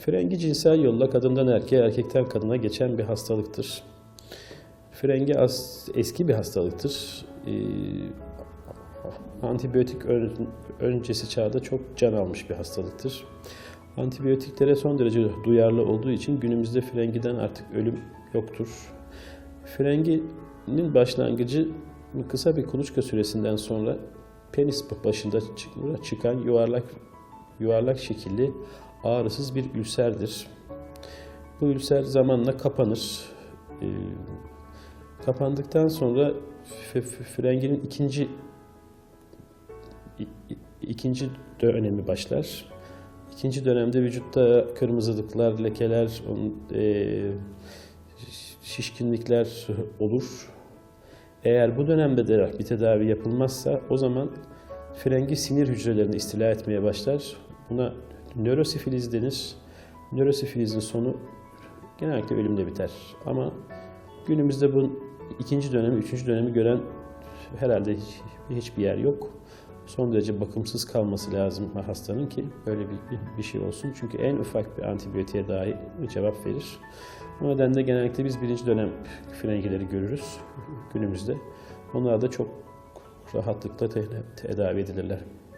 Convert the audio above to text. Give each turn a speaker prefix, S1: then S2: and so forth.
S1: Frengi cinsel yolla kadından erkeğe, erkekten kadına geçen bir hastalıktır. Frengi az, eski bir hastalıktır. Ee, antibiyotik ön- öncesi çağda çok can almış bir hastalıktır. Antibiyotiklere son derece duyarlı olduğu için günümüzde frengiden artık ölüm yoktur. Frenginin başlangıcı kısa bir kuluçka süresinden sonra penis başında çık- çıkan yuvarlak yuvarlak şekilli ağrısız bir ülserdir. Bu ülser zamanla kapanır. Ee, kapandıktan sonra frenginin ikinci ikinci dönemi başlar. İkinci dönemde vücutta kırmızılıklar, lekeler, eee, şişkinlikler olur. Eğer bu dönemde de bir tedavi yapılmazsa o zaman frengi sinir hücrelerini istila etmeye başlar. Buna nörosifiliz denir. Nörosifilizin sonu genellikle ölümle biter. Ama günümüzde bu ikinci dönemi, üçüncü dönemi gören herhalde hiç, hiçbir yer yok. Son derece bakımsız kalması lazım hastanın ki böyle bir, bir, bir şey olsun. Çünkü en ufak bir antibiyotiğe dahi cevap verir. O nedenle genellikle biz birinci dönem frengileri görürüz günümüzde. Onlar da çok rahatlıkla te- tedavi edilirler.